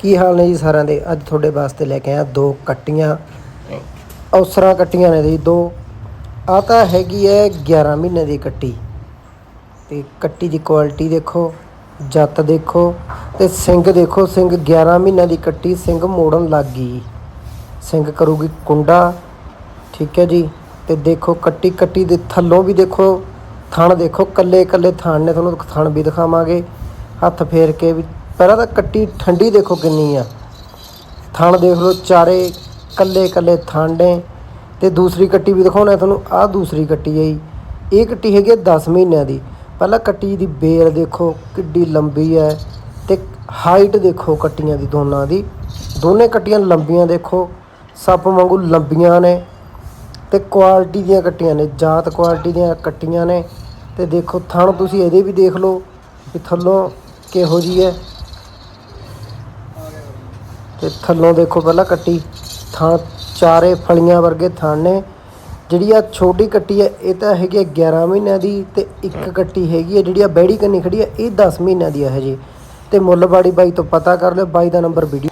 ਕੀ ਹਾਲ ਨੇ ਜੀ ਸਾਰਿਆਂ ਦੇ? ਅੱਜ ਤੁਹਾਡੇ ਵਾਸਤੇ ਲੈ ਕੇ ਆਇਆ ਦੋ ਕੱਟੀਆਂ। ਔਸਰਾਂ ਕੱਟੀਆਂ ਨੇ ਜੀ ਦੋ। ਆ ਤਾਂ ਹੈਗੀ ਹੈ 11 ਮਹੀਨੇ ਦੀ ਕੱਟੀ। ਤੇ ਕੱਟੀ ਦੀ ਕੁਆਲਿਟੀ ਦੇਖੋ, ਜੱਤ ਦੇਖੋ ਤੇ ਸਿੰਘ ਦੇਖੋ, ਸਿੰਘ 11 ਮਹੀਨਿਆਂ ਦੀ ਕੱਟੀ, ਸਿੰਘ ਮੋੜਨ ਲੱਗ ਗਈ। ਸਿੰਘ ਕਰੂਗੀ ਕੁੰਡਾ, ਠੀਕ ਹੈ ਜੀ। ਤੇ ਦੇਖੋ ਕੱਟੀ ਕੱਟੀ ਦੇ ਥੱਲੋਂ ਵੀ ਦੇਖੋ ਥਣ ਦੇਖੋ, ਕੱਲੇ ਕੱਲੇ ਥਣ ਨੇ, ਤੁਹਾਨੂੰ ਥਣ ਵੀ ਦਿਖਾਵਾਂਗੇ। ਹੱਥ ਫੇਰ ਕੇ ਵੀ ਪਹਿਲਾਂ ਤਾਂ ਕੱਟੀ ਠੰਡੀ ਦੇਖੋ ਕਿੰਨੀ ਆ। ਥਣ ਦੇਖ ਲਓ, ਚਾਰੇ ਕੱਲੇ ਕੱਲੇ ਥਾਂਡੇ ਨੇ। ਤੇ ਦੂਸਰੀ ਕੱਟੀ ਵੀ ਦਿਖਾਉਣਾ ਤੁਹਾਨੂੰ, ਆਹ ਦੂਸਰੀ ਕੱਟੀ ਹੈ ਜੀ। ਇਹ ਕੱਟੀ ਹੈਗੀ 10 ਮਹੀਨਿਆਂ ਦੀ। ਪਹਿਲਾਂ ਕੱਟੀ ਦੀ ਬੇਲ ਦੇਖੋ, ਕਿੱਡੀ ਲੰਬੀ ਹੈ। ਤੇ ਹਾਈਟ ਦੇਖੋ ਕੱਟੀਆਂ ਦੀ ਦੋਨਾਂ ਦੀ। ਦੋਨੇ ਕੱਟੀਆਂ ਲੰਬੀਆਂ ਦੇਖੋ, ਸੱਪ ਵਾਂਗੂ ਲੰਬੀਆਂ ਨੇ। ਤੇ ਕੁਆਲਿਟੀ ਦੀਆਂ ਕੱਟੀਆਂ ਨੇ, ਜਾਤ ਕੁਆਲਿਟੀ ਦੀਆਂ ਕੱਟੀਆਂ ਨੇ। ਤੇ ਦੇਖੋ ਥਣ ਤੁਸੀਂ ਇਹਦੇ ਵੀ ਦੇਖ ਲਓ, ਵੀ ਥੱਲੋਂ ਕਿਹੋ ਜੀ ਹੈ। ਤੇ ਥੱਲੋਂ ਦੇਖੋ ਪਹਿਲਾਂ ਕੱਟੀ, ਥਾਂ ਚਾਰੇ ਫਲੀਆਂ ਵਰਗੇ ਥਣ ਨੇ। ਜਿਹੜੀ ਆ ਛੋਟੀ ਕੱਟੀ ਹੈ ਇਹ ਤਾਂ ਹੈਗੀ ਆ 11 ਮਹੀਨਿਆਂ ਦੀ ਤੇ ਇੱਕ ਕੱਟੀ ਹੈਗੀ ਹੈ ਜਿਹੜੀ ਆ ਬੈੜੀ ਕੰਨੀ ਖੜੀ ਹੈ ਇਹ 10 ਮਹੀਨਿਆਂ ਦੀ ਹੈ ਹਜੇ। ਤੇ ਮੁੱਲ ਬਾੜੀ ਬਾਈ ਤੋਂ ਪਤਾ ਕਰ ਲਿਓ, ਬਾਈ ਦਾ ਨੰਬਰ ਵੀਡੀਓ